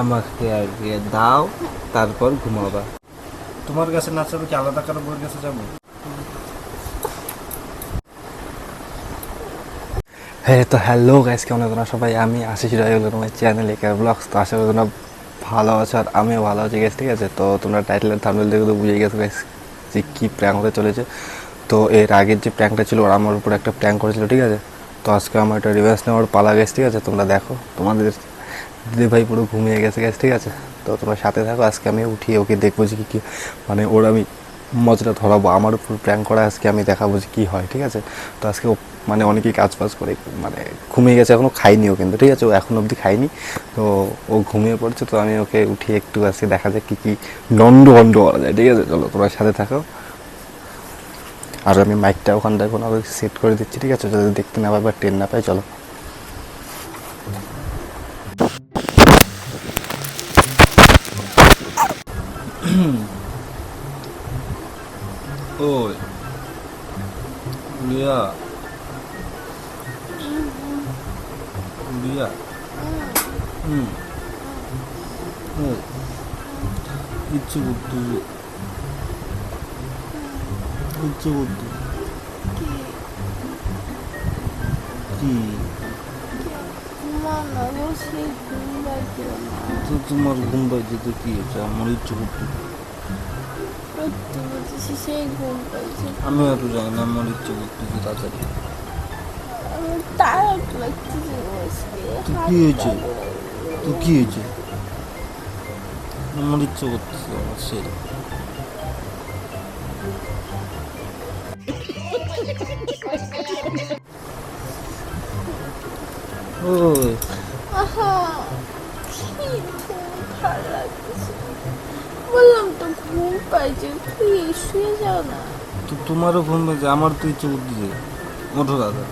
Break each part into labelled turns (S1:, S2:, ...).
S1: আমাকে আগে দাও তারপর ঘুমাবা।
S2: তোমার কাছে না চাবে কি আলাদা কারও বউয়ের কাছে যাব?
S3: হ্যাঁ তো হ্যালো গাইস কেমন আছো তোমরা সবাই? আমি আশিস রায় হলো তোমার চ্যানেল একার ব্লগস তো আশা করি তোমরা ভালো আছো আর আমিও ভালো আছি গেছ ঠিক আছে? তো তোমরা টাইটেলের থামনেল দেখে তো বুঝে গেছো গাইস যে কী প্র্যাঙ্ক হতে চলেছে। তো এর আগের যে প্র্যাঙ্কটা ছিল ওরা আমার উপর একটা প্র্যাঙ্ক করেছিল ঠিক আছে? তো আজকে আমার একটা রিভার্স নেওয়ার পালা গেছে ঠিক আছে? তোমরা দেখো তোমাদের দিদি ভাই পুরো ঘুমিয়ে গেছে গেছে ঠিক আছে? তো তোমরা সাথে থাকো, আজকে আমি উঠিয়ে ওকে দেখব যে কী মানে ওর আমি মজাটা ধরাবো, আমার উপর প্র্যাঙ্ক করা আজকে আমি দেখাবো যে কী হয়, ঠিক আছে? তো আজকে ও মানে অনেকেই কাজ বাজ করে মানে ঘুমিয়ে গেছে এখনও খাইনি ও কিন্তু, ঠিক আছে? ও এখন অবধি খাইনি তো ও ঘুমিয়ে পড়ছে, তো আমি ওকে উঠিয়ে একটু আজকে দেখা যাক কী কী দণ্ড ভণ্ড করা যায়, ঠিক আছে? চলো, তোমার সাথে থাকো। আর আমি মাইকটা ওখানটা এখন আবার সেট করে দিচ্ছি, ঠিক আছে? যাতে দেখতে না পাই বা ট্রেন না পাই চলো।
S4: পাচ্ছে না
S2: তো তোমার ঘুম পাইছে তো কি হয়েছে আমার ইচ্ছে করতে আমি এত জানি না আমার ইচ্ছে তাড়াতাড়ি তো কি হয়েছে? তো কি হয়েছে? আমার ইচ্ছে করতেছে আমার সেই ওই।
S4: ঘুম বললাম তো ঘুম পাইছে তুই শুয়ে যাও না।
S2: তো তোমারও ঘুম পেয়েছে আমার তো ইচ্ছে করতেছে। ওঠো দাদা।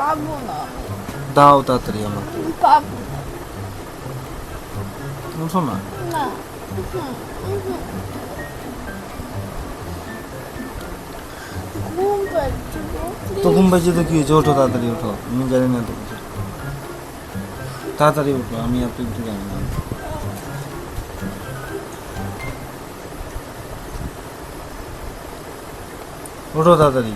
S4: পাবো না
S2: দাও তাড়াতাড়ি আমার
S4: পাবো
S2: ওঠো না
S4: না
S2: তো। ঘুম পাইছে তো কি হয়েছে ওঠো তাড়াতাড়ি ওঠো আমি জানি না তো কিছু তাড়াতাড়ি ওঠো আমি এত কিছু জানি না ওঠো তাড়াতাড়ি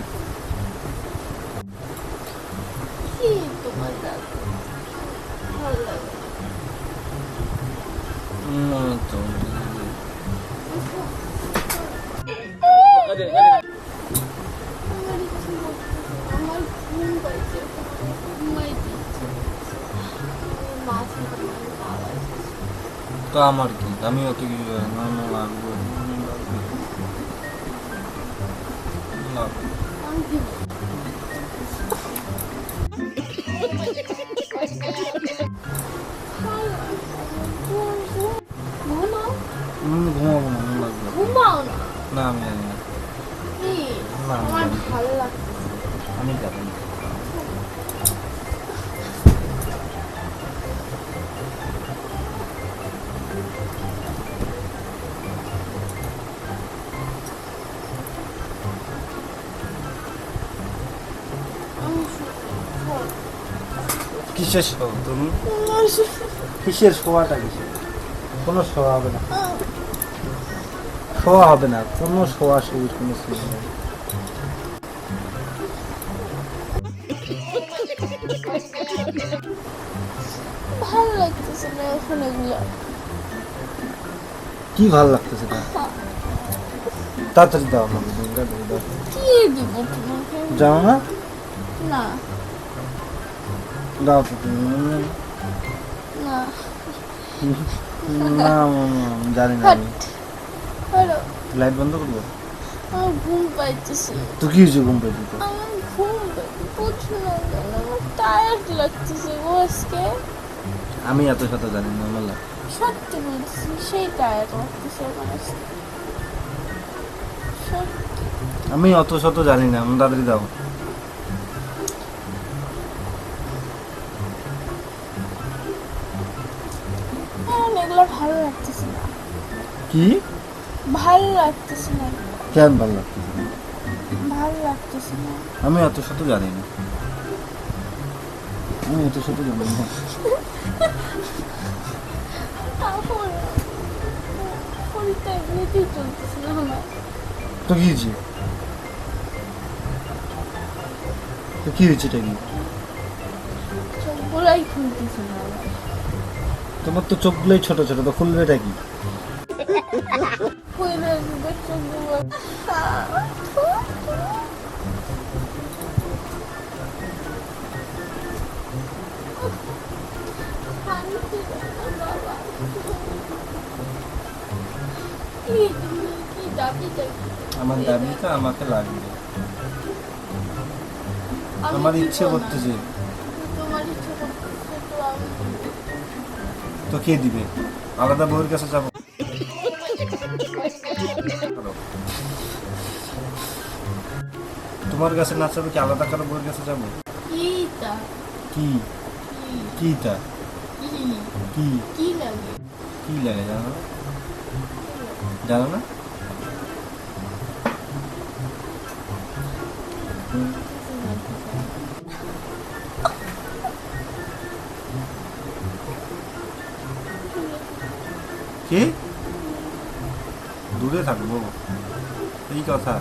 S2: তো
S4: আমার
S2: কি আমি অত কিছু না লাগবে। কিসের শো তুমি? কিসের শোয়াটা কিসের? কোনো শোয়া হবে না। শোয়া হবে না কোনো শোয়া শুয়ির কোনো সুযোগ নেই
S4: ভালো লাগতেছে না এখন এগুলো।
S2: কি ভালো লাগতেছে না তাড়াতাড়ি দাও আমাকে যাও না?
S4: না।
S2: দাও তো
S4: না
S2: জানি না লাইট বন্ধ করব?
S4: ঘুম পাইতেছে।
S2: তো কি হয়েছে ঘুম পেয়েছি
S4: আমার ঘুম পাইতে আমার টায়ার্ড লাগতেছে বসকে
S2: আমি এত সাথে জানি না আমার
S4: সত্যি বলতেছি সেই টায়ার্ড লাগতেছে আমার আজকে।
S2: আমি অত শত জানি না আমি তাড়াতাড়ি দাও।
S4: এগুলো ভালো লাগতেছে না।
S2: কি?
S4: ভালো লাগতেছে না।
S2: কেন ভালো লাগতেছে না?
S4: ভালো লাগতেছে না।
S2: আমি এত শত জানি না। আমি এত শত জানি না। তো কি হয়েছে? তো কি হয়েছে এটা কি?
S4: চোখ খুলতেছে না
S2: তোমার তো চোখগুলোই ছোট ছোট, তো খুলবে কি
S4: কইলে দিবে
S2: আমার দাবিটা আমাকে লাগবে
S4: আমি
S2: আমার ইচ্ছে। করতেছে
S4: তো
S2: কে দিবে? আলাদা বউয়ের কাছে যাব। তোমার কাছে না চাবে কি আলাদা কারও বউয়ের কাছে যাব?
S4: কি?
S2: কি? তা
S4: কি?
S2: কি
S4: কি লাগে?
S2: কি লাগে জানো? না জানো না? কি? দূরে থাকব। এই কথা?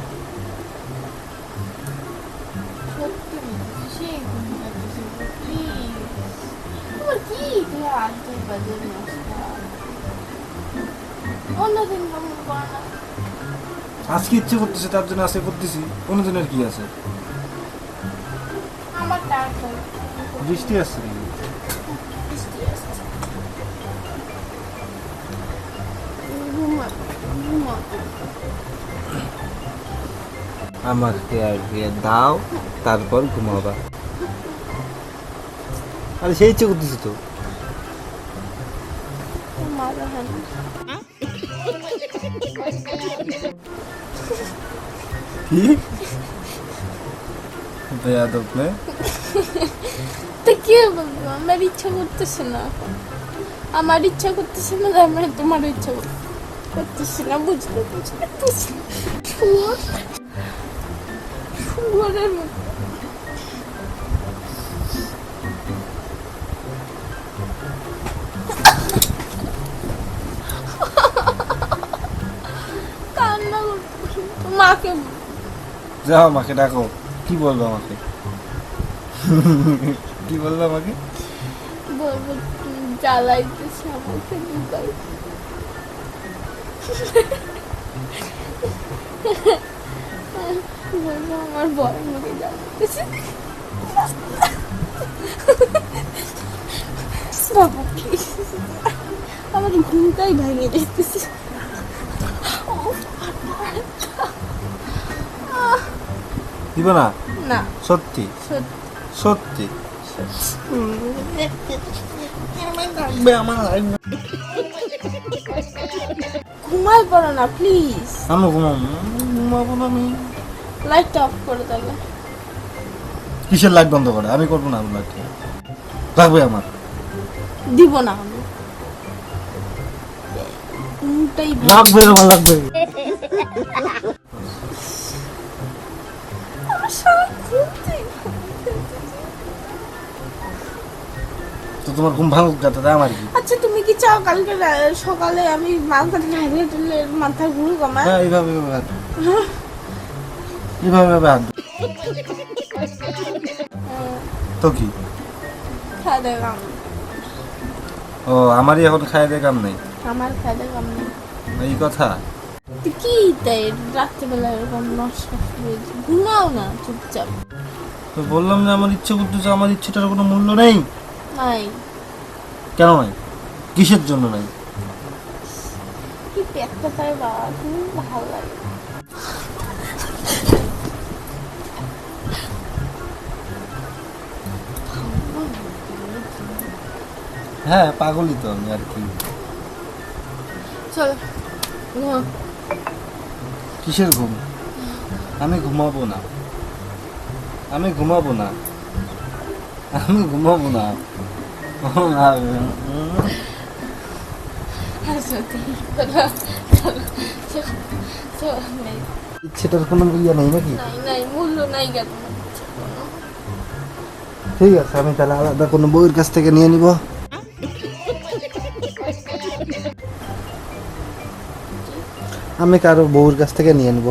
S2: আজকে ইচ্ছে করতেছে তার জন্য আজকে করতেছি। কোনো দিনের কি আছে। বৃষ্টি আসছে
S1: আমাকে আগে দাও, তারপর ঘুমাবা। আরে সেই ইচ্ছে করতেছি তো।
S4: তো বলব? আমার ইচ্ছা করতেছে না। আমার ইচ্ছা করতেছে না তোমার ইচ্ছা কর- করতেছে না বুঝতে বুঝতে পারতেছি না। শুয়োর শুয়োরের মতো মাকে।
S2: যাও আমাকে ডাকো। কি বলব আমাকে? কি বলব আমাকে?
S4: বলব জ্বালাইতেছে আমাকে দুবার বলব আমার বড় আমাকে জ্বালাইতেছে বাবা। আমার ঘুমটাই ভেঙে যেতেছে
S2: দিব না?
S4: না।
S2: সত্যি?
S4: সত্যি।
S2: সত্যি?
S4: ঘুমাই পড়ো না প্লিজ
S2: আমি ঘুমাবো ঘুমাবো না আমি।
S4: লাইটটা অফ করে তাহলে
S2: কিসের লাইট বন্ধ করে? আমি করব না লাইট লাগবে আমার।
S4: দিব না আমি। ঘুমটাই
S2: লাগবে আমার লাগবে।
S4: আমার সারা
S2: তো তোমার ঘুম ভাঙুক যাতে তাই আমার কি।
S4: আচ্ছা তুমি কি চাও কালকে সকালে আমি মাথা ঢাকলে টুলে মাথা ঘুরুক আমার
S2: হ্যাঁ এইভাবে এইভাবে এইভাবে এইভাবে হাত তো কি? ও আমারই এখন খাই কাম নেই।
S4: আমার দেয় কাম নেই।
S2: এই কথা?
S4: কি তাই? রাত্রিবেলা এরকম নষ্ট ঘুমাও না চুপচাপ।
S2: তো বললাম যে আমার ইচ্ছে করতেছে আমার ইচ্ছেটার কোনো মূল্য নেই।
S4: নাই।
S2: কেন নাই? কিসের জন্য নাই?
S4: কি পেটটা তাই বাবা খুব ভালো লাগে।
S2: হ্যাঁ পাগলই তো আমি আর কি।
S4: চলো।
S2: কিসের ঘুম? আমি ঘুমাবো না। আমি ঘুমাবো না। আমি ঘুমাবো না ইচ্ছেটার কোনো ইয়ে নেই নাকি ঠিক আছে আমি তাহলে আলাদা কোনো বইয়ের কাছ থেকে নিয়ে নিব আমি কারও বউর কাছ থেকে নিয়ে নেব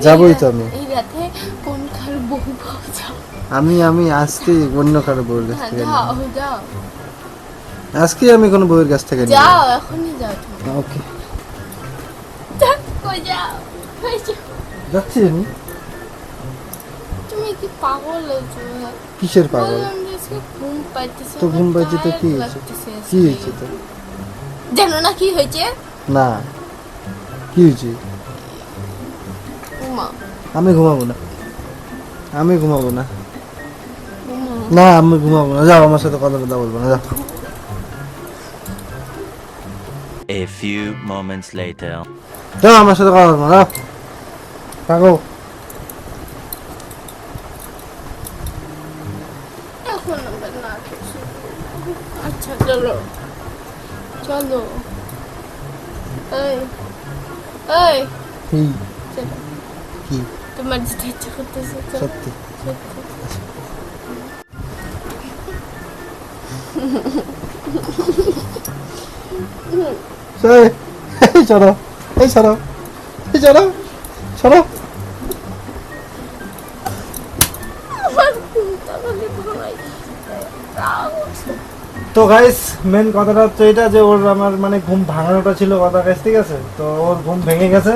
S2: যাবোই তো আমি।
S4: এই রাতে কোন কার বহু পাও যাও
S2: আমি আমি আজকে অন্য কারও বউর কাছ
S4: হ্যাঁ,
S2: থেকে
S4: যাও যাও।
S2: আজকে আমি কোনো বউয়ের কাছ থেকে
S4: যাও এখনই যাও
S2: ওকে।
S4: কই যাও?
S2: যাচ্ছি আমি।
S4: তুমি কি পাগল হয়েছো?
S2: কিসের পাগল?
S4: বললাম ঘুম পাইতেছে
S2: তো ঘুম পাইছে তো কি হয়েছে? কি হয়েছে তো?
S4: জানো না কি হয়েছে?
S2: না। কি হয়েছে? আমি ঘুমাবো না। আমি ঘুমাবো না। না আমি ঘুমাবো না যাও আমার সাথে কথা কথা বলব না যাও
S5: A few moments later.
S2: যাও আমার সাথে কথা বলব না যাও থাকো
S4: এখন আবার না কিছু। আচ্ছা চলো চলো এই এই
S2: কি
S4: চলো
S2: কি
S4: তোমার যেতে ইচ্ছা করতেছে চলো
S2: সত্যি
S4: সত্যি।
S2: এই, চলো এই চলো এই চলো। তো গাইস মেন কথাটা হচ্ছে এটা যে ওর আমার মানে ঘুম ভাঙানোটা ছিল কথা গাইস ঠিক আছে? তো ওর ঘুম ভেঙে গেছে।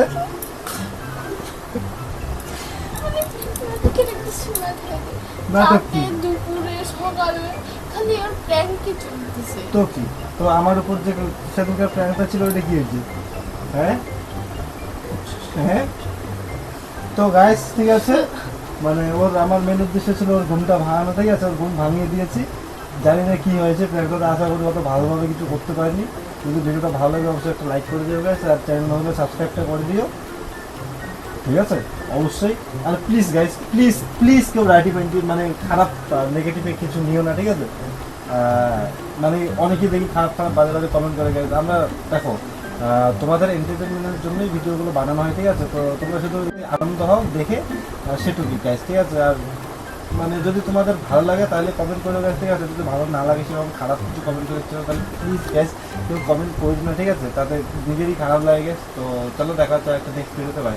S4: আজকের
S2: তো কি? তো আমার উপর যে সেদিনকার প্ল্যানটা ছিল, ওইটা কি হয়েছে? হ্যাঁ? হ্যাঁ? তো গাইস ঠিক আছে? মানে ওর আমার মেন উদ্দেশ্য ছিল ওর ঘুমটা ভাঙানো, ঠিক আছে? ওর ঘুম ভাঙিয়ে দিয়েছি। জানি না কি হয়েছে প্ল্যানটা আশা করি অত ভালোভাবে কিছু করতে পারিনি। যদি ভিডিওটা ভালো লাগে, অবশ্যই একটা লাইক করে দিও গাইস আর চ্যানেল হলে সাবস্ক্রাইবটা করে দিও। ঠিক আছে? অবশ্যই। আর প্লিজ গাইস প্লিজ প্লিজ কেউ রাইটি পেন্টি মানে খারাপ নেগেটিভে কিছু নিও না, ঠিক আছে? মানে অনেকেই দেখি খারাপ খারাপ বাজে বাজে কমেন্ট করে গেছে। আমরা দেখো তোমাদের এন্টারটেনমেন্টের জন্যই ভিডিওগুলো বানানো হয়, ঠিক আছে? তো তোমরা শুধু আনন্দ হও, দেখে সেটুকুই গাইস ঠিক আছে? আর মানে যদি তোমাদের ভালো লাগে, তাহলে কমেন্ট করে গাছ, ঠিক আছে? যদি ভালো না লাগে, সেরকম খারাপ কিছু কমেন্ট করে তাহলে প্লিজ গ্যাস কেউ কমেন্ট করিস না, ঠিক আছে? তাতে নিজেরই খারাপ লাগে। তো চলো, দেখা হচ্ছে একটা নেক্সট ভিডিওতে বাই